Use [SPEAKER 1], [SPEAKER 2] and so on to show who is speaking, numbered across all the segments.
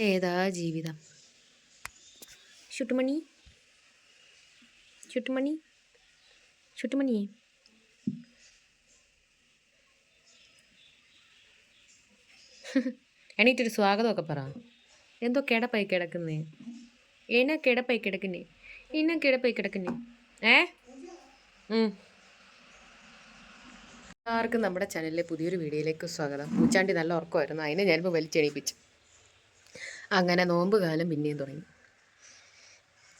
[SPEAKER 1] ഏതാ ജീവിതം? ചുട്ടുമണി? ചുട്ടുമണി? ചുട്ടുമണി എണീറ്റൊരു സ്വാഗതമൊക്കെ പറ. എന്തോ കിടപ്പായി കിടക്കുന്നേ. എന്നാ കിടപ്പായി കിടക്കുന്നേ? എന്നാ കിടപ്പായി കിടക്കുന്നേ? ഏ. എല്ലാവർക്കും നമ്മുടെ ചാനലിലെ പുതിയൊരു വീഡിയോയിലേക്ക് സ്വാഗതം. പൂച്ചാണ്ടി നല്ല ഉറക്കമായിരുന്നു. അതിനെ ഞാനിപ്പോൾ വലിച്ചെണീപ്പിച്ചു. അങ്ങനെ നോമ്പ് കാലം പിന്നെയും തുടങ്ങി.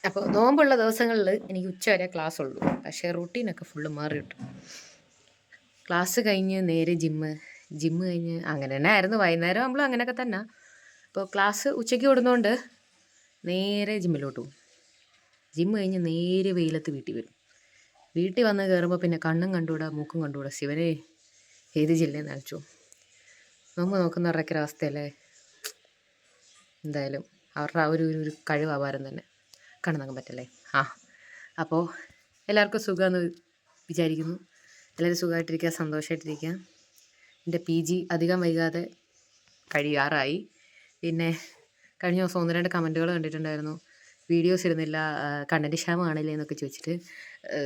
[SPEAKER 1] അപ്പോൾ നോമ്പുള്ള ദിവസങ്ങളിൽ എനിക്ക് ഉച്ച വരെ ക്ലാസ് ഉള്ളൂ. പക്ഷേ റുട്ടീനൊക്കെ ഫുള്ള് മാറിയിട്ടു ക്ലാസ് കഴിഞ്ഞ് നേരെ ജിമ്മ് ജിമ്മ് കഴിഞ്ഞ് അങ്ങനെ തന്നെ ആയിരുന്നു. വൈകുന്നേരം ആകുമ്പോൾ അങ്ങനെയൊക്കെ തന്നെ. അപ്പോൾ ക്ലാസ് ഉച്ചയ്ക്ക് വിടുന്നതുകൊണ്ട് നേരെ ജിമ്മിലോട്ട് പോകും. ജിമ്മ് കഴിഞ്ഞ് നേരെ വെയിലത്ത് വീട്ടിൽ വരും. വീട്ടിൽ വന്ന് കയറുമ്പോൾ പിന്നെ കണ്ണും കണ്ടുകൂടാ മൂക്കും കണ്ടുകൂടാ. ശിവനെ ഏത് ജില്ലയെന്ന് അയച്ചു നോമ്പ് നോക്കുന്നവരുടെയൊക്കെ ഒരു അവസ്ഥയല്ലേ എന്തായാലും അവരുടെ ആ ഒരു ഒരു- കഴിവ് അപാരം തന്നെ കണ്ണു പറ്റല്ലേ? ആ. അപ്പോൾ എല്ലാവർക്കും സുഖമെന്ന് വിചാരിക്കുന്നു. എല്ലാവരും സുഖമായിട്ടിരിക്കുക സന്തോഷമായിട്ടിരിക്കുക എന്റെ പി ജി അധികം വൈകാതെ കഴിയാറായി. പിന്നെ കഴിഞ്ഞ ദിവസം ഒന്ന് രണ്ട് കമന്റുകൾ കണ്ടിട്ടുണ്ടായിരുന്നു. വീഡിയോസ് ഇടുന്നില്ല ക്ഷാമം ക്ഷാമമാണല്ലേ എന്നൊക്കെ ചോദിച്ചിട്ട്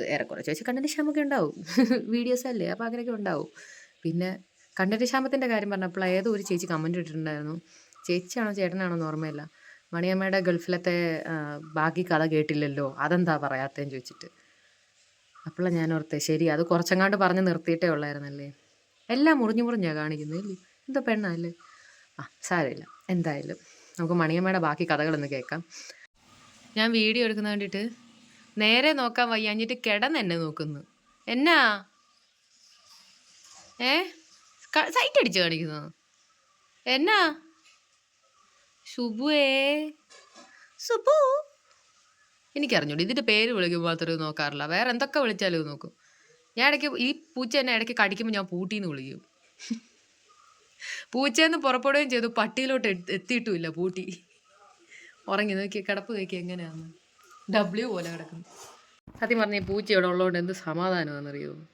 [SPEAKER 1] ഏറെക്കുറെ ചോദിച്ചു കണ്ണന്റെ ക്ഷാമൊക്കെ ഉണ്ടാവും? വീഡിയോസ് അല്ലേ? അപ്പോൾ അങ്ങനെയൊക്കെ ഉണ്ടാവും. പിന്നെ കണ്ണന്റെ ക്ഷാമത്തിന്റെ കാര്യം പറഞ്ഞപ്പോൾ ഏതോ ഒരു ചേച്ചി കമന്റ് ഇട്ടിട്ടുണ്ടായിരുന്നു. ചേച്ചിയാണോ ചേട്ടനാണോ ഓർമ്മയില്ല. മണിയമ്മയുടെ ഗൾഫിലത്തെ ബാക്കി കഥ കേട്ടില്ലല്ലോ. അതെന്താ പറയാത്തതെന്ന് ചോദിച്ചിട്ട്. അപ്പോഴാണ് ഞാൻ ഓർത്തേ ശരി അത് കുറച്ചെങ്ങാണ്ട് പറഞ്ഞ് നിർത്തിയിട്ടേ ഉള്ളായിരുന്നല്ലേ. എല്ലാം മുറിഞ്ഞു മുറിഞ്ഞാണ് കാണിക്കുന്നത് ഇല്ലേ എന്തോ പെണ്ണല്ലേ? ആ സാരമില്ല. എന്തായാലും നമുക്ക് മണിയമ്മയുടെ ബാക്കി കഥകളൊന്ന് കേൾക്കാം. ഞാൻ വീഡിയോ എടുക്കുന്ന വേണ്ടിയിട്ട് നേരെ നോക്കാൻ വയ്യാഞ്ഞിട്ട് കിടന്ന് എന്നെ നോക്കുന്നു. എന്നാ? ഏ? സൈറ്റ് അടിച്ച് കാണിക്കുന്നു? എന്നാ? ശുഭുവേ സുബു എനിക്കറിഞ്ഞൂടി ഇതിന്റെ പേര് വിളിക്കുമ്പോൾ മാത്രമേ നോക്കാറില്ല. വേറെ എന്തൊക്കെ വിളിച്ചാലും നോക്കും. ഞാൻ ഇടയ്ക്ക് ഈ പൂച്ച എന്നെ ഇടയ്ക്ക് കടിക്കുമ്പോൾ ഞാൻ പൂട്ടിന്ന് വിളിക്കും. പൂച്ചയെന്ന് പുറപ്പെടുകയും ചെയ്തു. പട്ടിയിലോട്ട് എത്തി- എത്തിയിട്ടുമില്ല പൂട്ടി. ഉറങ്ങി നോക്കി കിടപ്പ് നോക്കി എങ്ങനെയാന്ന്. ഡബ്ല്യു പോലെ കിടക്കുന്നു. സത്യം പറഞ്ഞ ഈ പൂച്ച ഇവിടെ ഉള്ളതുകൊണ്ട് എന്ത് സമാധാനമാണെന്നറിയോ?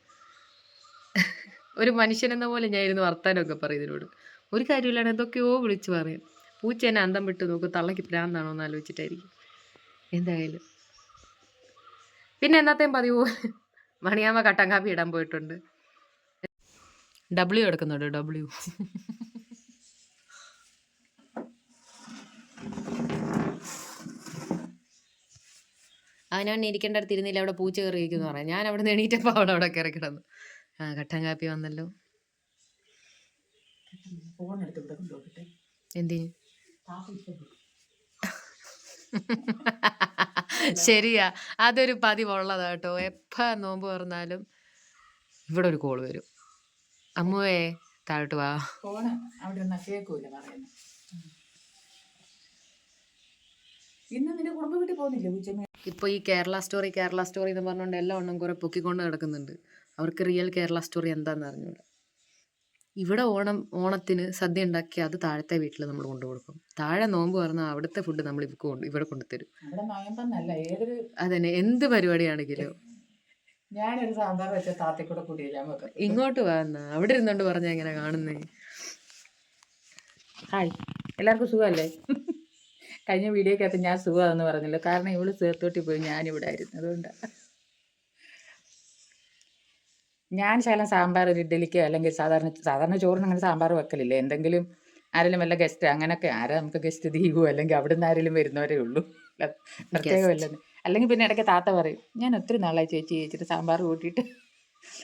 [SPEAKER 1] ഒരു മനുഷ്യനെന്ന പോലെ ഞാൻ ഇരുന്ന് വർത്താനമൊക്കെ പറയും ഇതിനോട്. ഒരു കാര്യമില്ലാണ്ട് എന്തൊക്കെയോ വിളിച്ചു പറയും. പൂച്ച എന്നെ അന്തം വിട്ട് നോക്കും തള്ളക്ക് പ്രാന്താണോ എന്ന് ആലോചിച്ചിട്ടായിരിക്കും. എന്തായാലും. പിന്നെ എന്നത്തെയും പതിവ് പോലെ മണിയാമ്മ കട്ടൻ കാപ്പി ഇടാൻ പോയിട്ടുണ്ട്. ഡബ്ല്യു എടുക്കുന്നുണ്ട് ഡബ്ല്യു അവനവൻ ഇരിക്കേണ്ട അടുത്ത് ഇരുന്നില്ല അവിടെ പൂച്ച കയറിയിരിക്കുന്നു പറയാം. ഞാൻ അവിടെ നിന്ന് എണീറ്റപ്പോൾ അവിടെ അവിടെ കയറി കിടന്നു. ആ കട്ടൻ കാപ്പി വന്നല്ലോ. എന്തിന്. ശരിയാ. അതൊരു പതിവുള്ളതാ കേട്ടോ എപ്പ നോമ്പ് പറഞ്ഞാലും ഇവിടെ ഒരു കോൾ വരും. അമ്മുവേ താഴോട്ട് വാ.
[SPEAKER 2] ഇപ്പൊ അവിടെ ഒന്നും കേൾക്കൂല പറയുന്നത് ഇന്ന് നിന്റെ കുടുംബ വീട്ടിൽ പോകുന്നില്ല ഉച്ചമേ
[SPEAKER 1] ഇപ്പോൾ ഈ കേരള സ്റ്റോറി കേരള സ്റ്റോറി എന്ന് പറഞ്ഞുകൊണ്ട് എല്ലാ ഒന്നും കുറെ പൊക്കിക്കൊണ്ട് നടക്കുന്നുണ്ട്. അവർക്ക് റിയൽ കേരള സ്റ്റോറി എന്താണെന്ന് അറിഞ്ഞൂടാ. ഇവിടെ ഓണം ഓണത്തിന് സദ്യ ഉണ്ടാക്കി അത് താഴത്തെ വീട്ടിൽ നമ്മൾ കൊണ്ടു കൊടുക്കും. താഴെ നോമ്പ് പറഞ്ഞാൽ അവിടുത്തെ ഫുഡ് നമ്മൾ ഇവർക്ക് കൊണ്ട് ഇവിടെ കൊണ്ടുതരും അതന്നെ എന്ത് പരിപാടിയാണെങ്കിലും.
[SPEAKER 2] ഞാനൊരു സാമ്പാർ വെച്ച താത്തയിൽ കൂടെ കൂടിയില്ല
[SPEAKER 1] ഇങ്ങോട്ട് വന്ന അവിടെ ഇരുന്നോണ്ട് പറഞ്ഞ എങ്ങനെ കാണുന്നേ?
[SPEAKER 2] ഹായ് എല്ലാവർക്കും സുഖമല്ലേ? കഴിഞ്ഞ വീഡിയോക്കകത്ത് ഞാൻ സുഖമാണെന്ന് പറഞ്ഞല്ലോ. കാരണം ഇവൾ ചേർത്തോട്ടി പോയി ഞാനിവിടെ ആയിരുന്നു. അതുകൊണ്ടാണ് ഞാൻ ശകലം സാമ്പാർ ഒരു ഇഡ്ഡലിക്ക് അല്ലെങ്കിൽ സാധാരണ സാധാരണ ചോറിന് അങ്ങനെ സാമ്പാർ വെക്കലില്ല? എന്തെങ്കിലും ആരെങ്കിലും വല്ല ഗസ്റ്റ് അങ്ങനെയൊക്കെ ആരാ നമുക്ക് ഗസ്റ്റ് ദീപു അല്ലെങ്കിൽ അവിടെ നിന്ന് ആരെങ്കിലും വരുന്നവരേ ഉള്ളൂ. പ്രത്യേകമല്ല അല്ലെങ്കിൽ പിന്നെ ഇടയ്ക്ക് താത്ത പറയും ഞാൻ ഒത്തിരി നാളായി ചേച്ചി ചേച്ചിട്ട് സാമ്പാർ കൂട്ടിയിട്ട്.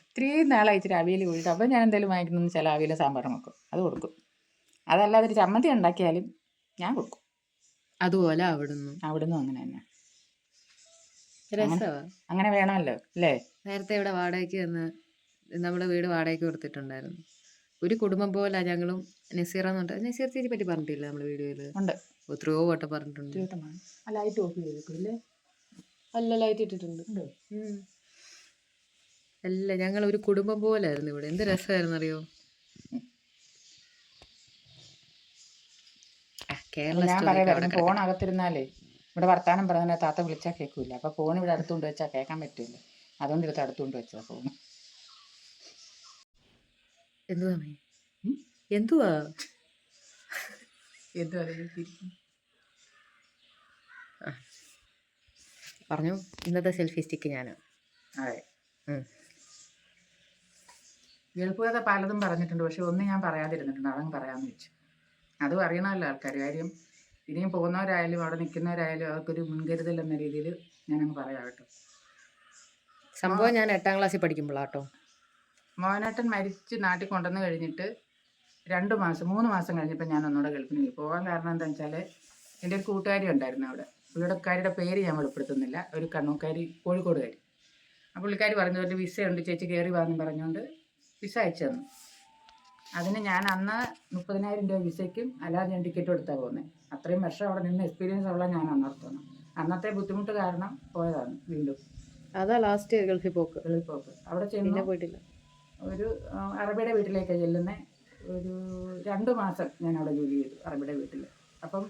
[SPEAKER 2] ഒത്തിരി നാളായി ഇച്ചിരി അവിയൽ കൂട്ടിയിട്ട് അപ്പം ഞാൻ എന്തെങ്കിലും വാങ്ങിക്കുന്ന ചില അവിയലും സാമ്പാർ വെക്കും. അത് കൊടുക്കും. അതല്ലാതെ ഒരു ചമ്മന്തി ഉണ്ടാക്കിയാലും ഞാൻ കൊടുക്കും.
[SPEAKER 1] അതുപോലെ അവിടുന്ന്.
[SPEAKER 2] അവിടുന്ന് അങ്ങനെ തന്നെ. അങ്ങനെ വേണമല്ലോ അല്ലേ?
[SPEAKER 1] നേരത്തെ ഇവിടെ വാടകയ്ക്ക് വന്ന് നമ്മുടെ വീട് വാടകയ്ക്ക് കൊടുത്തിട്ടുണ്ടായിരുന്നു. ഒരു കുടുംബം പോലെ ഞങ്ങളും നസീറ പറഞ്ഞാൽ നസീർ ചേച്ചി പറ്റി പറഞ്ഞിട്ടില്ല നമ്മുടെ വീഡിയോയിൽ
[SPEAKER 2] ഉണ്ട്.
[SPEAKER 1] എത്രയോ വട്ടം പറഞ്ഞിട്ടുണ്ട്.
[SPEAKER 2] ലൈറ്റ് ഓഫ് ചെയ്തേക്കില്ലേ
[SPEAKER 1] അല്ല? ലൈറ്റ് ഇട്ടിട്ടുണ്ട്. അല്ല ഞങ്ങൾ ഒരു കുടുംബം പോലെ ആയിരുന്നു ഇവിടെ. എന്ത് രസമായിരുന്നു അറിയോ കേരള
[SPEAKER 2] ഫോൺ അകത്തിരുന്നാലേ ഇവിടെ വർത്താനം പറഞ്ഞാൽ താത്ത വിളിച്ചാൽ കേൾക്കൂല അപ്പൊ ഫോൺ ഇവിടെ അടുത്തുകൊണ്ട് വെച്ചാൽ കേൾക്കാൻ പറ്റില്ല അതുകൊണ്ട് എടുത്ത് അടുത്തുകൊണ്ട് വെച്ചതാ ഫോൺ
[SPEAKER 1] എന്തുവാ? എന്തുവാ? പറഞ്ഞു ഇന്നത്തെ സെൽഫി സ്റ്റിക്ക് ഞാൻ
[SPEAKER 2] അതെ. പലതും പറഞ്ഞിട്ടുണ്ട് പക്ഷെ ഒന്നും ഞാൻ പറയാതിരുന്നിട്ടുണ്ട്. അതങ്ങ് പറയാമെന്ന് വെച്ചു. അതും അറിയണമല്ലോ ആൾക്കാർ കാര്യം ഇനിയും പോകുന്നവരായാലും അവിടെ നിൽക്കുന്നവരായാലും അവർക്കൊരു മുൻകരുതൽ എന്ന രീതിയിൽ ഞാനങ്ങ് പറയാം കേട്ടോ.
[SPEAKER 1] സംഭവം ഞാൻ എട്ടാം ക്ലാസ്സിൽ പഠിക്കുമ്പോഴാട്ടോ
[SPEAKER 2] മോഹനേട്ടൻ മരിച്ച് നാട്ടിൽ കൊണ്ടുവന്ന് കഴിഞ്ഞിട്ട് രണ്ട് മാസം മൂന്ന് മാസം കഴിഞ്ഞപ്പോൾ ഞാൻ ഒന്നുകൂടെ ഗൾഫിന് പോയി. പോകാൻ കാരണം എന്താണെന്ന് വെച്ചാൽ എന്റെ ഒരു കൂട്ടുകാരി ഉണ്ടായിരുന്നു അവിടെ. പുള്ളിക്കാരിയുടെ പേര് ഞാൻ വെളിപ്പെടുത്തുന്നില്ല. ഒരു കണ്ണൂക്കാരി കോഴിക്കോടുകാരി. ആ പുള്ളിക്കാരി പറഞ്ഞു ഒരു വിസ ഉണ്ട് ചേച്ചി കയറി വാന്ന് പറഞ്ഞുകൊണ്ട് വിസ അയച്ചു തന്നു. അതിന് ഞാൻ അന്ന് മുപ്പതിനായിരം രൂപ വിസയ്ക്കും അല്ലാതെ ഞാൻ ടിക്കറ്റ് എടുത്താണ് പോകുന്നത് അത്രയും വർഷം അവിടെ നിന്ന് എക്സ്പീരിയൻസ് ഉള്ള ഞാൻ അന്നർത്തുന്നു അന്നത്തെ ബുദ്ധിമുട്ട് കാരണം പോയതാണ് വീണ്ടും.
[SPEAKER 1] അതാ ലാസ്റ്റ് ഗൾഫിൽ പോക്ക്.
[SPEAKER 2] ഗൾഫിൽ പോക്ക്. അവിടെ ചെന്ന്
[SPEAKER 1] പോയിട്ടില്ല.
[SPEAKER 2] ഒരു അറബിയുടെ വീട്ടിലേക്ക് ചെല്ലുന്നത് ഒരു രണ്ട് മാസം ഞാൻ അവിടെ ജോലി ചെയ്തു അറബിയുടെ വീട്ടിൽ. അപ്പം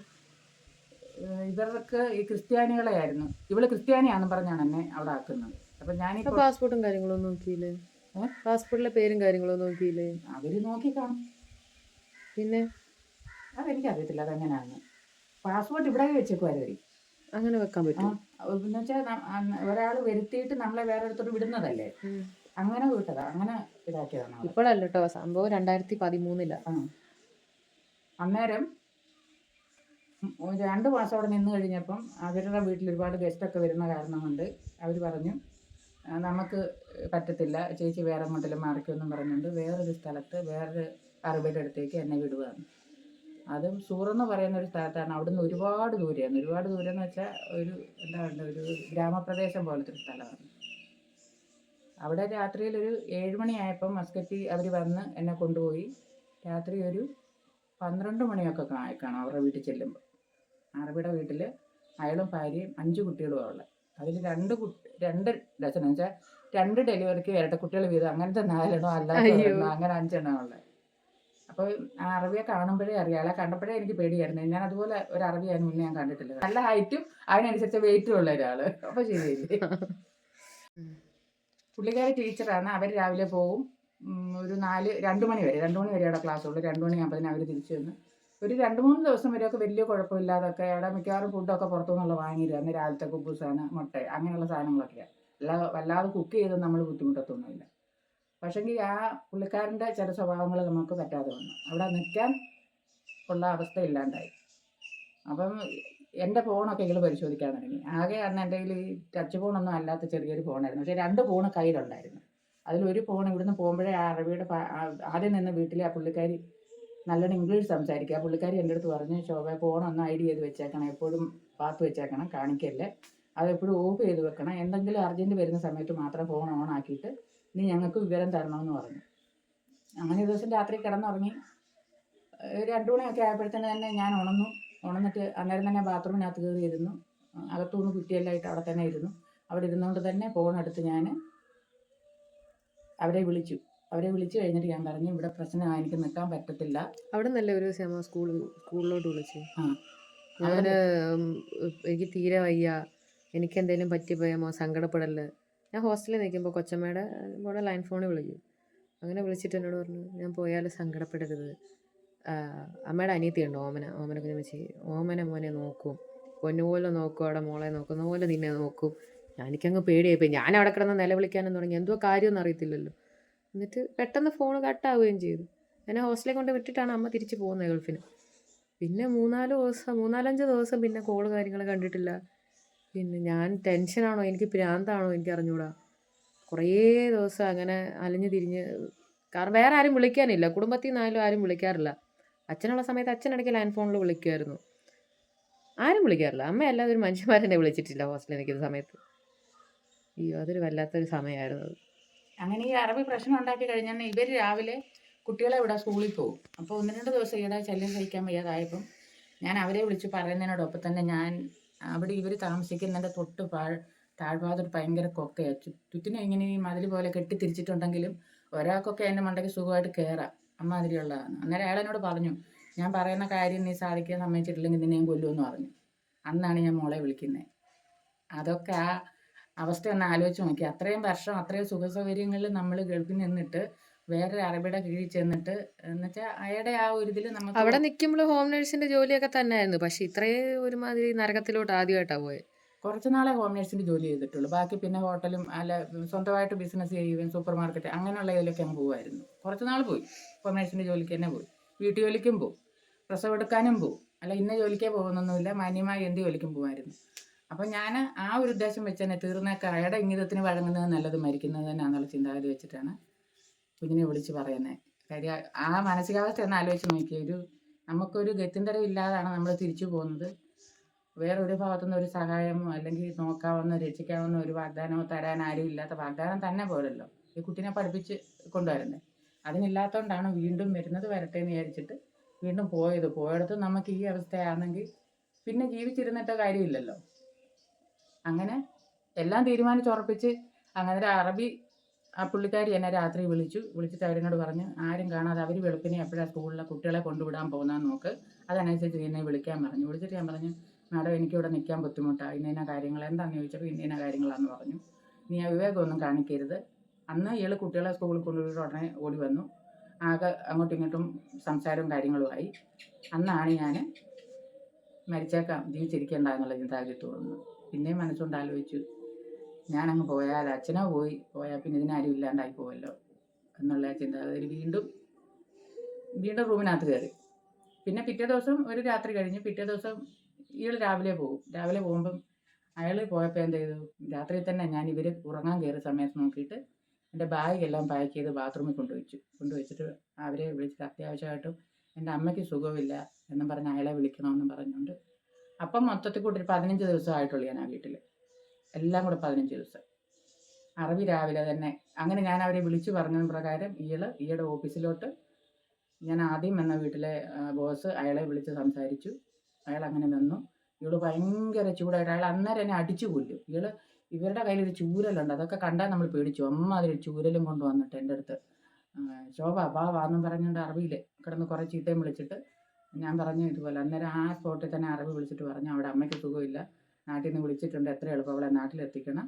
[SPEAKER 2] ഇവർക്ക് ഈ ക്രിസ്ത്യാനികളെ ആയിരുന്നു. ഇവൾ ക്രിസ്ത്യാനിയാണെന്ന് പറഞ്ഞാണ് എന്നെ അവിടെ ആക്കുന്നത്. അപ്പം ഞാനിപ്പോൾ
[SPEAKER 1] പാസ്പോർട്ടും കാര്യങ്ങളും നോക്കിയില്ലേ? പാസ്പോർട്ടിലെ പേരും കാര്യങ്ങളും നോക്കിയില്ലേ?
[SPEAKER 2] അവർ നോക്കി കാണും
[SPEAKER 1] പിന്നെ?
[SPEAKER 2] അതെനിക്കറിയത്തില്ല അതെങ്ങനെയാണ്? പാസ്പോർട്ട് ഇവിടെ വെച്ചേക്കുമായിരുന്നു
[SPEAKER 1] അങ്ങനെ വെക്കാൻ പറ്റും
[SPEAKER 2] എന്ന് വെച്ചാൽ ഒരാൾ വരുത്തിയിട്ട് നമ്മളെ വേറെ ഇടത്തോട്ട് വിടുന്നതല്ലേ അങ്ങനെ വിട്ടതാ. അങ്ങനെ ഇതാക്കിയതാണ്.
[SPEAKER 1] ഇപ്പോഴല്ല കേട്ടോ സംഭവം രണ്ടായിരത്തി പതിമൂന്നിലാ
[SPEAKER 2] ആ. അന്നേരം രണ്ട് മാസം അവിടെ നിന്ന് കഴിഞ്ഞപ്പം അവരുടെ വീട്ടിൽ ഒരുപാട് ഗസ്റ്റൊക്കെ വരുന്ന കാരണം കൊണ്ട് അവർ പറഞ്ഞു നമുക്ക് പറ്റത്തില്ല ചേച്ചി വേറെ എങ്ങോട്ടെങ്കിലും മാറിക്കുമെന്നും പറഞ്ഞുകൊണ്ട് വേറൊരു സ്ഥലത്ത് വേറൊരു അറബിയുടെ അടുത്തേക്ക് എന്നെ വിടുകയാണ് അതും സൂറെന്ന് പറയുന്ന ഒരു സ്ഥലത്താണ് അവിടുന്ന് ഒരുപാട് ദൂരെയാണ് ഒരുപാട് ദൂരം എന്ന് വെച്ചാൽ ഒരു എന്താ പറയുക ഒരു ഗ്രാമപ്രദേശം പോലത്തെ ഒരു സ്ഥലമാണ് അവിടെ രാത്രിയിൽ ഒരു ഏഴുമണിയായപ്പം മസ്കറ്റി അവർ വന്ന് എന്നെ കൊണ്ടുപോയി. രാത്രി ഒരു പന്ത്രണ്ട് മണിയൊക്കെ ആയിക്കാണും കാണാം അവരുടെ വീട്ടിൽ ചെല്ലുമ്പോൾ അറബിയുടെ വീട്ടിൽ അയാളും ഭാര്യയും അഞ്ച് കുട്ടികളും ഉള്ളത് അതിൽ രണ്ട് കുട്ടി രണ്ട് ഡസൻ എന്ന് വെച്ചാൽ രണ്ട് ഡെലിവറിക്ക് ഇരട്ട കുട്ടികൾ വീതം. അങ്ങനത്തെ നാലെണ്ണോ അല്ലാതെ അങ്ങനെ അഞ്ചെണ്ണോ ഉള്ളത് അപ്പോൾ ആ അറബിയെ കാണുമ്പോഴേ അറിയാം. അയാളെ കണ്ടപ്പോഴേ എനിക്ക് പേടിയായിരുന്നു. ഞാൻ അതുപോലെ ഒരു അറബി അതിന് മുന്നേ ഞാൻ കണ്ടിട്ടില്ല. നല്ല ഹൈറ്റും അതിനനുസരിച്ച് വെയിറ്റും ഉള്ള ഒരാൾ അപ്പോൾ ശരിയല്ലേ? പുള്ളിക്കാരി ടീച്ചറാണ്. അവർ രാവിലെ പോകും ഒരു നാല് രണ്ട് മണി വരെ രണ്ട് മണി വരെ അവിടെ ക്ലാസ് ഉള്ളൂ. രണ്ട് മണിയാകുമ്പോൾ അവർ തിരിച്ചു വന്ന്. ഒരു രണ്ട് മൂന്ന് ദിവസം വരെയൊക്കെ വലിയ കുഴപ്പമില്ലാതൊക്കെ അവിടെ മിക്കവാറും ഫുഡൊക്കെ പുറത്തുനിന്നുള്ള വാങ്ങിയില്ല അന്ന് രാവിലത്തെ കുബൂസാണ് മുട്ട അങ്ങനെയുള്ള സാധനങ്ങളൊക്കെയാണ് അല്ലാതെ വല്ലാതെ കുക്ക് ചെയ്ത് നമ്മൾ ബുദ്ധിമുട്ടത്തൊന്നുമില്ല. പക്ഷെങ്കിൽ ആ പുള്ളിക്കാരന്റെ ചില സ്വഭാവങ്ങൾ നമുക്ക് പറ്റാതെ വന്നു. അവിടെ നിൽക്കാൻ ഉള്ള അവസ്ഥ ഇല്ലാണ്ടായി. അപ്പം എന്റെ ഫോണൊക്കെ ഇയാൾ പരിശോധിക്കാൻ തുടങ്ങി. ആകെ അന്ന് എന്റെ കയ്യിൽ ടച്ച് ഫോണൊന്നും അല്ലാത്ത ചെറിയൊരു ഫോണായിരുന്നു പക്ഷേ രണ്ട് ഫോണ് കയ്യിലുണ്ടായിരുന്നു. അതിലൊരു ഫോൺ ഇവിടുന്ന് പോകുമ്പോഴേ ആ അറബിയുടെ ആദ്യം നിന്ന് വീട്ടിലെ ആ പുള്ളിക്കാരി നല്ലോണം ഇംഗ്ലീഷ് സംസാരിക്കുക. ആ പുള്ളിക്കാരി എന്റെ അടുത്ത് പറഞ്ഞു ശോഭ ഫോണൊന്ന് ഐഡി ചെയ്ത് വെച്ചേക്കണം. എപ്പോഴും പാത്ത് വെച്ചേക്കണം. കാണിക്കല്ലേ. അതെപ്പോഴും ഓഫ് ചെയ്ത് വെക്കണം. എന്തെങ്കിലും അർജന്റ് വരുന്ന സമയത്ത് മാത്രം ഫോൺ ഓൺ ആക്കിയിട്ട് നീ ഞങ്ങൾക്ക് വിവരം തരണമെന്ന് പറഞ്ഞു. അങ്ങനെ ദിവസം രാത്രി കിടന്നുറങ്ങി. രണ്ടു മണിയൊക്കെ ആയപ്പോഴത്തേന് തന്നെ ഞാൻ ഉണർന്നു. ഉണർന്നിട്ട് അന്നേരം തന്നെ ബാത്റൂമിനകത്ത് കയറി ഇരുന്നു അകത്തുനിന്ന് കുറ്റിയെല്ലാം അവിടെ തന്നെ ഇരുന്നു. അവിടെ ഇരുന്നുകൊണ്ട് തന്നെ ഫോൺ എടുത്ത് ഞാൻ അവരെ വിളിച്ചു. അവരെ വിളിച്ചു കഴിഞ്ഞിട്ട് ഞാൻ പറഞ്ഞു ഇവിടെ പ്രശ്നം എനിക്ക് നിൽക്കാൻ പറ്റത്തില്ല.
[SPEAKER 1] അവിടെ നല്ല ഒരു ദിവസം സ്കൂളിൽ സ്കൂളിലോട്ട് വിളിച്ചു
[SPEAKER 2] ആ.
[SPEAKER 1] ഞാൻ എനിക്ക് തീരെ വയ്യ. എനിക്ക് എന്തെങ്കിലും പറ്റിപ്പോയമോ സങ്കടപ്പെടൽ. ഞാൻ ഹോസ്റ്റലിൽ നിൽക്കുമ്പോൾ കൊച്ചമ്മയുടെ കൂടെ ലൈൻ ഫോണിൽ വിളിക്കും. അങ്ങനെ വിളിച്ചിട്ട് എന്നോട് പറഞ്ഞു ഞാൻ പോയാൽ സങ്കടപ്പെടരുത്. അമ്മയുടെ അനിയത്തിയുണ്ട്? ഓമന ഓമന കുഞ്ഞമ്മച്ചി ഓമന മോനെ നോക്കും. പൊന്നുപോലെ നോക്കും അവിടെ മോളെ നോക്കുന്ന പോലെ നിന്നെ നോക്കും. എനിക്കങ്ങ് പേടിയായിപ്പോയി ഞാൻ അവിടെ കിടന്ന് നിലവിളിക്കാനും തുടങ്ങി. എന്തോ കാര്യമൊന്നും അറിയത്തില്ലല്ലോ. എന്നിട്ട് പെട്ടെന്ന് ഫോൺ കട്ടാവുകയും ചെയ്തു. എന്നെ ഹോസ്റ്റലിൽ കൊണ്ട് വിട്ടിട്ടാണ് അമ്മ തിരിച്ചു പോകുന്നത് ഗൾഫിന്. പിന്നെ മൂന്നാൽ ദിവസം മൂന്നാലഞ്ച് ദിവസം പിന്നെ കോൾ കാര്യങ്ങൾ കണ്ടിട്ടില്ല. പിന്നെ ഞാൻ ടെൻഷനാണോ എനിക്ക് പ്രാന്താണോ? എനിക്ക് അറിഞ്ഞൂടാ. കുറേ ദിവസം അങ്ങനെ അലഞ്ഞു തിരിഞ്ഞ്. കാരണം വേറെ ആരും വിളിക്കാനില്ല. കുടുംബത്തിൽ നിന്നായാലും ആരും വിളിക്കാറില്ല. അച്ഛനുള്ള സമയത്ത് അച്ഛൻ അച്ഛനിടയ്ക്ക് ലാൻഡ് ഫോണിൽ വിളിക്കുമായിരുന്നു ആരും വിളിക്കാറില്ല. അമ്മ അല്ലാതെ ഒരു മനുഷ്യന്മാരെന്നെ വിളിച്ചിട്ടില്ല ഹോസ്റ്റലിൽ നിൽക്കുന്ന സമയത്ത്. അയ്യോ അതൊരു വല്ലാത്തൊരു സമയമായിരുന്നു അത്.
[SPEAKER 2] അങ്ങനെ ഈ അറബി പ്രശ്നം ഉണ്ടാക്കി കഴിഞ്ഞാൽ ഇവർ രാവിലെ കുട്ടികളെ ഇവിടെ സ്കൂളിൽ പോകും അപ്പോൾ ഒന്ന് രണ്ട് ദിവസം ഈയിടെ ശല്യം സഹിക്കാൻ വയ്യാതായപ്പം ഞാൻ അവരെ വിളിച്ച് പറയുന്നതിനോടൊപ്പം തന്നെ ഞാൻ അവിടെ ഇവർ താമസിക്കുന്നതിന്റെ തൊട്ട് പാഴ് താഴ്ഭാഗത്തോട്ട് ഭയങ്കര കൊക്കയാണ് ചുറ്റിനും ഇങ്ങനെ ഈ മതിൽ പോലെ കെട്ടി തിരിച്ചിട്ടുണ്ടെങ്കിലും ഒരാൾക്കൊക്കെ എന്റെ മണ്ടയ്ക്ക് സുഖമായിട്ട് കയറാം അമ്മാതിരിയുള്ളതാണ്. അന്നേരം അയാൾ എന്നോട് പറഞ്ഞു ഞാൻ പറയുന്ന കാര്യം നീ സാധിക്കാൻ സമ്മതിച്ചിട്ടില്ലെങ്കിൽ നിന്നെ ഞാൻ കൊല്ലുമെന്ന് പറഞ്ഞു. അന്നാണ് ഞാൻ മോളെ വിളിക്കുന്നത് അതൊക്കെ ആ അവസ്ഥ ഒന്ന് ആലോചിച്ച് നോക്കി. അത്രയും വർഷം അത്രയും സുഖ സൗകര്യങ്ങളിൽ നമ്മൾ ഗൾഫിൽ നിന്നിട്ട് വേറൊരു അറബിയുടെ കീഴിൽ ചെന്നിട്ട് എന്നുവെച്ചാൽ അയാളുടെ ആ ഒരു ഇതിൽ നമുക്ക്
[SPEAKER 1] അവിടെ നിൽക്കുമ്പോൾ ഹോം നേഴ്സിന്റെ ജോലിയൊക്കെ തന്നെയായിരുന്നു. പക്ഷെ ഇത്രയും ഒരുമാതിരി നരകത്തിലോട്ട് ആദ്യമായിട്ടാണ് പോയത്
[SPEAKER 2] കുറച്ച് നാളെ ഹോം നേഴ്സിന്റെ ജോലി ചെയ്തിട്ടുള്ളൂ. ബാക്കി പിന്നെ ഹോട്ടലും അല്ല സ്വന്തമായിട്ട് ബിസിനസ് ചെയ്യുകയും സൂപ്പർ മാർക്കറ്റ് അങ്ങനെയുള്ള ഇതിലൊക്കെ അങ്ങ് പോകുമായിരുന്നു കുറച്ച് നാൾ പോയി. ഹോം നേഴ്സിന്റെ ജോലിക്ക് തന്നെ പോയി. വീട്ടു ജോലിക്കും പോകും പ്രസവം എടുക്കാനും പോകും അല്ല ഇന്ന ജോലിക്കേ പോകുന്നൊന്നുമില്ല. മാന്യമായി എന്ത് ജോലിക്കും പോകുമായിരുന്നു അപ്പം ഞാൻ ആ ഒരു ഉദ്ദേശം വെച്ച് തന്നെ തീർന്നേക്കാൻ അയാളുടെ ഇംഗിതത്തിന് വഴങ്ങുന്നത് നല്ലത് മരിക്കുന്നത് എന്നുള്ള ചിന്താഗതി വെച്ചിട്ടാണ് കുഞ്ഞിനെ വിളിച്ച് പറയുന്നത് കാര്യം ആ മാനസികാവസ്ഥ ഒന്ന് ആലോചിച്ച് നോക്കിയ. ഒരു നമുക്കൊരു ഗത്യന്തരം ഇല്ലാതാണ് നമ്മൾ തിരിച്ചു പോകുന്നത്. വേറൊരു ഭാഗത്തുനിന്ന് ഒരു സഹായമോ അല്ലെങ്കിൽ നോക്കാവുന്ന രക്ഷിക്കാവുന്ന ഒരു വാഗ്ദാനമോ തരാൻ ആരും ഇല്ലാത്ത വാഗ്ദാനം തന്നെ പോരല്ലോ. ഈ കുട്ടീനെ പഠിപ്പിച്ച് കൊണ്ടുവരുന്നത് അതിനില്ലാത്തതുകൊണ്ടാണ് വീണ്ടും വരുന്നത് വരട്ടെ എന്ന് വിചാരിച്ചിട്ട് വീണ്ടും പോയത്. പോയടത്ത് നമുക്ക് ഈ അവസ്ഥയാണെങ്കിൽ പിന്നെ ജീവിച്ചിരുന്നിട്ട് കാര്യമില്ലല്ലോ. അങ്ങനെ എല്ലാം തീരുമാനിച്ചുറപ്പിച്ച് അങ്ങനെ അറബി ആ പുള്ളിക്കാരി എന്നെ രാത്രി വിളിച്ചു. വിളിച്ചിട്ട് അവരിനോട് പറഞ്ഞു ആരും കാണാതെ അവർ വെളുപ്പിനെ എപ്പോഴാണ് സ്കൂളിലെ കുട്ടികളെ കൊണ്ടുവിടാൻ പോകുന്നതെന്ന് നോക്ക്. അതനുസരിച്ച് എന്നെ വിളിക്കാൻ പറഞ്ഞു. വിളിച്ചിട്ട് ഞാൻ പറഞ്ഞു മാഡം എനിക്കിവിടെ നിൽക്കാൻ ബുദ്ധിമുട്ടാണ്. ഇന്ന കാര്യങ്ങൾ എന്താണെന്ന് ചോദിച്ചപ്പോൾ ഇന്ന കാര്യങ്ങളാണെന്ന് പറഞ്ഞു. നീ വിവേകമൊന്നും കാണിക്കരുത്. അന്ന് ഇയാൾ കുട്ടികളെ സ്കൂളിൽ കൊണ്ടുപോയിട്ട് ഉടനെ ഓടി വന്നു. ആകെ അങ്ങോട്ടും ഇങ്ങോട്ടും സംസാരവും കാര്യങ്ങളുമായി അന്നാണ് ഞാൻ മരിച്ചേക്കാം ജീവിച്ചിരിക്കേണ്ട എന്നുള്ള ചിന്താഗതി തോന്നുന്നു. പിന്നെയും മനസ്സുകൊണ്ട് ആലോചിച്ചു. ഞാനങ്ങ് പോയാൽ അച്ഛനോ പോയി. പോയാൽ പിന്നെ ഇതിനാരും ഇല്ലാണ്ടായി പോവല്ലോ എന്നുള്ള ചിന്താഗതി. വീണ്ടും വീണ്ടും റൂമിനകത്ത് കയറി. പിന്നെ പിറ്റേ ദിവസം ഒരു രാത്രി കഴിഞ്ഞ് പിറ്റേ ദിവസം ഇയാൾ രാവിലെ പോകും രാവിലെ പോകുമ്പം അയാൾ പോയപ്പോൾ എന്ത് ചെയ്തു? രാത്രി തന്നെ ഞാൻ ഇവർ ഉറങ്ങാൻ കയറിയ സമയത്ത് നോക്കിയിട്ട് എന്റെ ബാഗ് എല്ലാം പാക്ക് ചെയ്ത് ബാത്റൂമിൽ കൊണ്ടുവച്ചു. കൊണ്ടുവച്ചിട്ട് അവരെ വിളിച്ചിട്ട് അത്യാവശ്യമായിട്ടും എന്റെ അമ്മയ്ക്ക് സുഖമില്ല എന്നും പറഞ്ഞ് അയാളെ വിളിക്കണമെന്നും പറഞ്ഞുകൊണ്ട് അപ്പം മൊത്തത്തിൽ കൂടി ഒരു പതിനഞ്ച് ദിവസമായിട്ടുള്ളൂ ഞാൻ ആ വീട്ടിൽ എല്ലാം കൂടെ പതിനഞ്ച് ദിവസം. അറബി രാവിലെ തന്നെ. അങ്ങനെ ഞാൻ അവരെ വിളിച്ചു പറഞ്ഞ പ്രകാരം ഇയാൾ ഈയുടെ ഓഫീസിലോട്ട് ഞാൻ ആദ്യം വന്ന വീട്ടിലെ ബോസ് അയാളെ വിളിച്ച് സംസാരിച്ചു. അയാൾ അങ്ങനെ നിന്നു. ഇവൾ ഭയങ്കര ചൂടായിട്ട് അയാൾ അന്നേരം എന്നെ അടിച്ചു കൊല്ലും. ഇവൾ ഇവരുടെ കയ്യിൽ ഒരു ചൂരലുണ്ട്. അതൊക്കെ കണ്ടാൽ നമ്മൾ പേടിച്ചു. അമ്മ അതിൽ ചൂരലും കൊണ്ടുവന്നിട്ട് എന്റെ അടുത്ത് ശോഭ വാ വാന്നും പറഞ്ഞുകൊണ്ട് അറബിയിൽ കിടന്ന് കുറേ ചീത്തയും വിളിച്ചിട്ട് ഞാൻ പറഞ്ഞു ഇതുപോലെ. അന്നേരം ആ സ്പോട്ടിൽ തന്നെ അറബി വിളിച്ചിട്ട് പറഞ്ഞു അവിടെ അമ്മയ്ക്ക് സുഖമില്ല. നാട്ടിൽ നിന്ന് വിളിച്ചിട്ടുണ്ട്. എത്ര എളുപ്പം അവളെ നാട്ടിലെത്തിക്കണം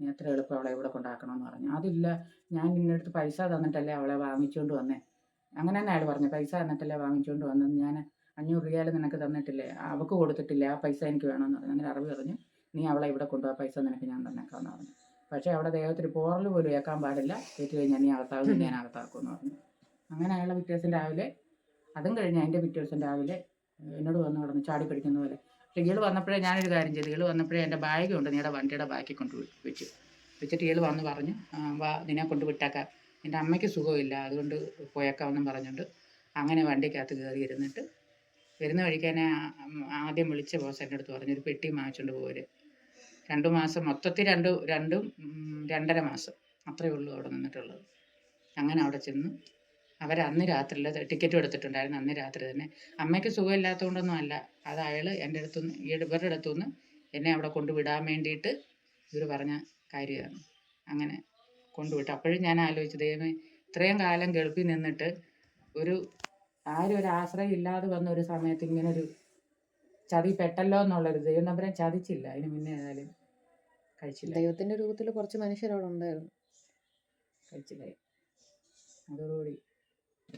[SPEAKER 2] നീ എത്ര എളുപ്പം അവളെ ഇവിടെ കൊണ്ടാക്കണമെന്ന് പറഞ്ഞു. അതില്ല ഞാൻ നിന്നടുത്ത് പൈസ തന്നിട്ടല്ലേ അവളെ വാങ്ങിച്ചുകൊണ്ട് വന്നേ. അങ്ങനെ തന്നെ അയാൾ പറഞ്ഞു. പൈസ തന്നിട്ടല്ലേ വാങ്ങിച്ചുകൊണ്ട് വന്നത് ഞാൻ അഞ്ഞൂറ് റിയാൽ നിനക്ക് തന്നിട്ടില്ലേ? അവൾക്ക് കൊടുത്തിട്ടില്ല? ആ പൈസ എനിക്ക് വേണമെന്ന് പറഞ്ഞു. അങ്ങനെ അറിവ് പറഞ്ഞു നീ അവളെ ഇവിടെ കൊണ്ടുപോകാൻ പൈസ നിനക്ക് ഞാൻ തന്നേക്കാമെന്ന് പറഞ്ഞു. പക്ഷേ അവിടെ ദൈവത്തിൽ പോറൽ പോലും ഏക്കാൻ പാടില്ല. കയറ്റി കഴിഞ്ഞാൽ നീ അകത്താകും ഞാൻ അകത്താക്കുമെന്ന് പറഞ്ഞു. അങ്ങനെ അയാളെ പിറ്റേ ദിവസം രാവിലെ അതും കഴിഞ്ഞ് അതിന്റെ പിറ്റേ ദിവസം രാവിലെ എന്നോട് വന്ന് കിടന്ന് ചാടി പിടിക്കുന്ന പോലെ. പക്ഷേ ഇയാൾ വന്നപ്പോഴേ ഞാനൊരു കാര്യം ചെയ്തു. ഇയാൾ വന്നപ്പോഴേ എന്റെ ബാഗ് ഉണ്ട് നീടെ വണ്ടിയുടെ ബാക്കി കൊണ്ട് വെച്ചു. വെച്ചിട്ട് ഇയാൾ വന്ന് പറഞ്ഞു "ആ, വാ നിന്നെ കൊണ്ട് വിട്ടേക്കാം. എന്റെ അമ്മയ്ക്ക് സുഖമില്ല. അതുകൊണ്ട് പോയേക്കാമെന്നും പറഞ്ഞുകൊണ്ട് അങ്ങനെ വണ്ടിക്കകത്ത് കയറി ഇരുന്നിട്ട് വരുന്ന വഴിക്ക് തന്നെ ആദ്യം വിളിച്ച ബോസ് എന്റെ അടുത്ത് പറഞ്ഞു ഒരു പെട്ടി വാങ്ങിച്ചുകൊണ്ട് പോര് രണ്ട് മാസം മൊത്തത്തിൽ രണ്ട് രണ്ടും രണ്ടര മാസം അത്രയേ ഉള്ളൂ അവിടെ നിന്നിട്ടുള്ളത്. അങ്ങനെ അവിടെ ചെന്ന് അവർ അന്ന് രാത്രിയിൽ ടിക്കറ്റ് എടുത്തിട്ടുണ്ടായിരുന്നു. അന്ന് രാത്രി തന്നെ അമ്മയ്ക്ക് സുഖമില്ലാത്തതുകൊണ്ടൊന്നും അല്ല. അത് അയാൾ എന്റെ അടുത്തുനിന്ന് ഇവരുടെ അടുത്തുനിന്ന് എന്നെ അവിടെ കൊണ്ടുവിടാൻ വേണ്ടിയിട്ട് ഇവർ പറഞ്ഞ കാര്യമാണ്. അങ്ങനെ കൊണ്ടുവിട്ടു അപ്പോഴും ഞാൻ ആലോചിച്ചു ദൈവമേ ഇത്രയും കാലം ഗൾഫിൽ നിന്നിട്ട് ഒരു ആരും ഒരു ആശ്രയം ഇല്ലാതെ വന്ന ഒരു സമയത്ത് ഇങ്ങനൊരു ചതി പെട്ടല്ലോ എന്നുള്ളൊരു ദൈവം നമ്പരം ചതിച്ചില്ല. അതിന് മുന്നേ ഏതായാലും കഴിച്ചില്ല.
[SPEAKER 1] ദൈവത്തിന്റെ രൂപത്തിൽ കുറച്ച് മനുഷ്യരവിടെ ഉണ്ടായിരുന്നു.
[SPEAKER 2] കഴിച്ചില്ല. അതോടുകൂടി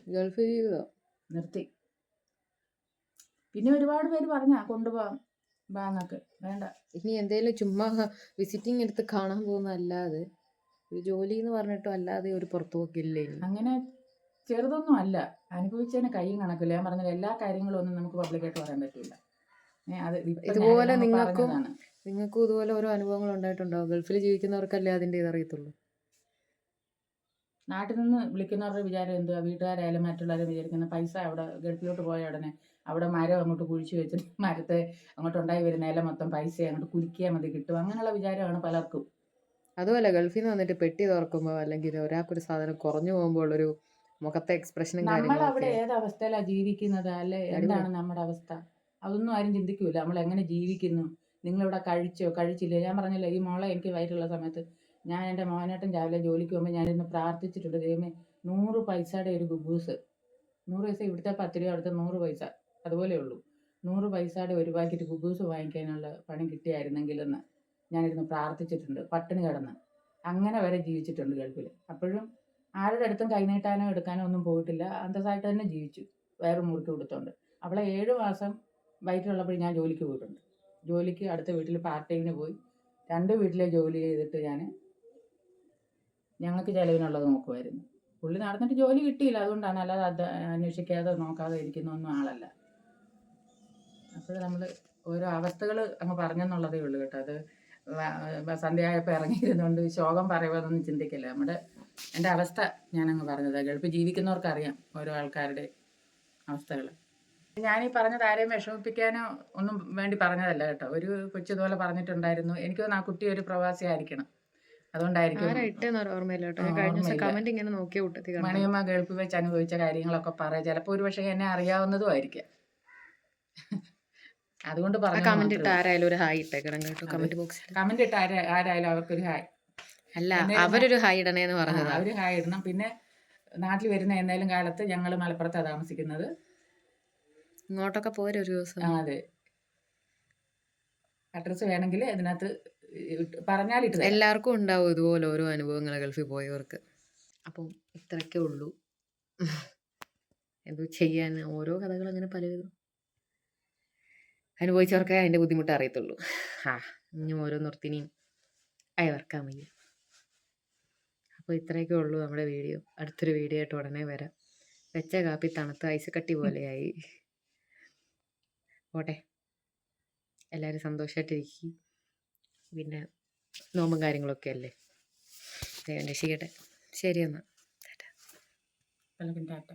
[SPEAKER 1] ഗൾഫ് ജീവിതം.
[SPEAKER 2] നിർത്തി. പിന്നെ ഒരുപാട് പേര് പറഞ്ഞാ കൊണ്ടുപോകാം ബാങ്ങൊക്കെ വേണ്ട.
[SPEAKER 1] ഇനി എന്തേലും ചുമ്മാ വിസിറ്റിംഗ് എടുത്ത് കാണാൻ പോകുന്നതല്ലാതെ ഒരു ജോലി എന്ന് പറഞ്ഞിട്ടും അല്ലാതെ ഒരു പുറത്തു പോക്കില്ല ഇനി?
[SPEAKER 2] അങ്ങനെ ചെറുതൊന്നും അല്ല. അനുഭവിച്ചതിന് കൈയും കണക്കില്ല ഞാൻ പറഞ്ഞ എല്ലാ കാര്യങ്ങളും ഒന്നും നമുക്ക് പബ്ലിക്കായിട്ട് പറയാൻ പറ്റില്ല അത്
[SPEAKER 1] ഇതുപോലെ നിങ്ങൾക്കും നിങ്ങൾക്കും ഇതുപോലെ ഓരോ അനുഭവങ്ങൾ ഉണ്ടായിട്ടുണ്ടോ ഗൾഫിൽ ജീവിക്കുന്നവർക്കല്ലേ അതിന്റെ ഇതറിയത്തുള്ളൂ
[SPEAKER 2] നാട്ടിൽ നിന്ന് വിളിക്കുന്നവരുടെ വിചാരം എന്തുവാ? വീട്ടുകാരായാലും മറ്റുള്ളവരും വിചാരിക്കുന്ന പൈസ അവിടെ ഗൾഫിലോട്ട് പോയ ഉടനെ അവിടെ മരം അങ്ങോട്ട് കുഴിച്ചു വെച്ചിട്ട് മരത്തെ അങ്ങോട്ട് ഉണ്ടായി വരുന്ന ഇല മൊത്തം പൈസ അങ്ങോട്ട് കുലുക്കിയാൽ മതി കിട്ടും. അങ്ങനെയുള്ള വിചാരമാണ് പലർക്കും.
[SPEAKER 1] അതുമല്ല ഗൾഫിൽ നിന്ന് വന്നിട്ട് പെട്ടി തുറക്കുമ്പോൾ അല്ലെങ്കിൽ ഒരാൾക്കൊരു സാധനം കുറഞ്ഞു പോകുമ്പോൾ ഉള്ളൊരു മുഖത്തെ എക്സ്പ്രഷനും
[SPEAKER 2] നമ്മൾ അവിടെ ഏത് അവസ്ഥയിലാണ് ജീവിക്കുന്നത്? അല്ലെ എന്താണ് നമ്മുടെ അവസ്ഥ? അതൊന്നും ആരും ചിന്തിക്കൂല. നമ്മൾ എങ്ങനെ ജീവിക്കുന്നു? നിങ്ങളിവിടെ കഴിച്ചോ? കഴിച്ചില്ലേ? ഞാൻ പറഞ്ഞല്ലോ ഈ മോളെ എനിക്ക് വയറ്റുള്ള സമയത്ത് ഞാൻ എന്റെ മോനായിട്ടും രാവിലെ ജോലിക്ക് പോകുമ്പോൾ ഞാനിന്ന് പ്രാർത്ഥിച്ചിട്ടുണ്ട് ദൈവമേ നൂറ് പൈസയുടെ ഒരു ഗുബൂസ്. നൂറ് പൈസ ഇവിടുത്തെ പത്ത് രൂപ അവിടുത്തെ നൂറ് പൈസ. അതുപോലെ ഉള്ളൂ. നൂറ് പൈസയുടെ ഒരു പാക്കറ്റ് ഗുബൂസ് വാങ്ങിക്കാനുള്ള പണി കിട്ടിയായിരുന്നെങ്കിലെന്ന് ഞാനിരുന്ന് പ്രാർത്ഥിച്ചിട്ടുണ്ട് പട്ടിണി കിടന്ന്. അങ്ങനെ വരെ ജീവിച്ചിട്ടുണ്ട് ഗൾഫിൽ അപ്പോഴും ആരുടെ അടുത്തും കൈനീട്ടാനോ എടുക്കാനോ ഒന്നും പോയിട്ടില്ല. അന്തസ്സായിട്ട് തന്നെ ജീവിച്ചു. വേറെ മുറുക്കി കൊടുത്തോണ്ട്. അവളെ ഏഴ് മാസം വയറ്റിലുള്ളപ്പോൾ ഞാൻ ജോലിക്ക് പോയിട്ടുണ്ട്. ജോലിക്ക് അടുത്ത വീട്ടിൽ പാർട്ട് ടൈമിന് പോയി. രണ്ട് വീട്ടിലെ ജോലി ചെയ്തിട്ട് ഞാൻ ഞങ്ങൾക്ക് ചിലവിനുള്ളത് നോക്കുമായിരുന്നു പുള്ളി നടന്നിട്ട് ജോലി കിട്ടിയില്ല. അതുകൊണ്ടാണ് അല്ലാതെ അത് അന്വേഷിക്കാതെ നോക്കാതെ ഇരിക്കുന്ന ഒന്നും ആളല്ല. അപ്പോൾ നമ്മൾ ഓരോ അവസ്ഥകൾ അങ്ങ് പറഞ്ഞെന്നുള്ളതേ ഉള്ളൂ കേട്ടോ. അത് സന്ധ്യയായപ്പോൾ ഇറങ്ങിയിരുന്നുകൊണ്ട് ശോകം പറയുമെന്നൊന്നും ചിന്തിക്കില്ല. നമ്മുടെ എന്റെ അവസ്ഥ ഞാനങ്ങ് പറഞ്ഞത്. ഗൾഫിൽ ജീവിക്കുന്നവർക്കറിയാം ഓരോ ആൾക്കാരുടെ അവസ്ഥകൾ ഞാനീ പറഞ്ഞത് ആരെയും വിഷമിപ്പിക്കാനോ ഒന്നും വേണ്ടി പറഞ്ഞതല്ല കേട്ടോ. ഒരു കൊച്ചു ഇതുപോലെ പറഞ്ഞിട്ടുണ്ടായിരുന്നു. എനിക്ക് തോന്നുന്നു ആ കുട്ടി ഒരു പ്രവാസി ആയിരിക്കണം. അതുകൊണ്ടായിരിക്കും
[SPEAKER 1] ഞാൻ
[SPEAKER 2] മണിയമ്മ ഗൾഫിൽ വെച്ച് അനുഭവിച്ച കാര്യങ്ങളൊക്കെ പറയാം. ചിലപ്പോൾ ഒരു പക്ഷേ എന്നെ അറിയാവുന്നതും ആയിരിക്കാം. അതുകൊണ്ട് പറഞ്ഞു
[SPEAKER 1] കമന്റ് ഇട്ട് ആരായാലും ഒരു ഹായ് ഇട്ടേക്കണം കേട്ടോ. കമന്റ് ബോക്സിൽ
[SPEAKER 2] കമന്റ് ഇട്ട് ആരായാലും അവർക്കൊരു ഹായ്.
[SPEAKER 1] അല്ല? അവരൊരു ഹായ് ഇടണേന്ന് പറഞ്ഞതാ.
[SPEAKER 2] അവർ ഹായ് ഇടണം. പിന്നെ നാട്ടിൽ വരുന്ന എന്തായാലും കാലത്ത് ഞങ്ങൾ മലപ്പുറത്താണ് താമസിക്കുന്നത്.
[SPEAKER 1] ഇങ്ങോട്ടൊക്കെ പോയ ഒരു ദിവസം.
[SPEAKER 2] ആ അതെ. അഡ്രസ്സ് വേണമെങ്കിൽ ഇതിനകത്ത് ഇട്ട് പറഞ്ഞാൽ ഇട്ട് തരാം.
[SPEAKER 1] എല്ലാവർക്കും ഉണ്ടാവും ഇതുപോലെ ഓരോ അനുഭവങ്ങൾ ഗൾഫിൽ പോയവർക്ക്. അപ്പം ഇത്രയൊക്കെ ഉള്ളൂ. എന്തോ ചെയ്യാൻ ഓരോ കഥകൾ അങ്ങനെ പലവിധം. അനുഭവിച്ചവർക്കേ അതിന്റെ ബുദ്ധിമുട്ട് അറിയത്തുള്ളൂ. ആ ഇനി ഓരോ നിർത്തിനിയും അയവർക്കാൻ വയ്യ. അപ്പോൾ ഇത്രയൊക്കെ ഉള്ളൂ നമ്മുടെ വീഡിയോ. അടുത്തൊരു വീഡിയോ ആയിട്ട് ഉടനെ വരാം. വെച്ച കാപ്പി തണുത്ത് ഐസ് കട്ടി പോലെയായി. പോട്ടെ. എല്ലാവരും സന്തോഷമായിട്ടിരിക്കും പിന്നെ നോമ്പും കാര്യങ്ങളൊക്കെ അല്ലേ? ദൈവം രക്ഷിക്കട്ടെ. ശരി എന്നാൽ
[SPEAKER 2] ടാറ്റ.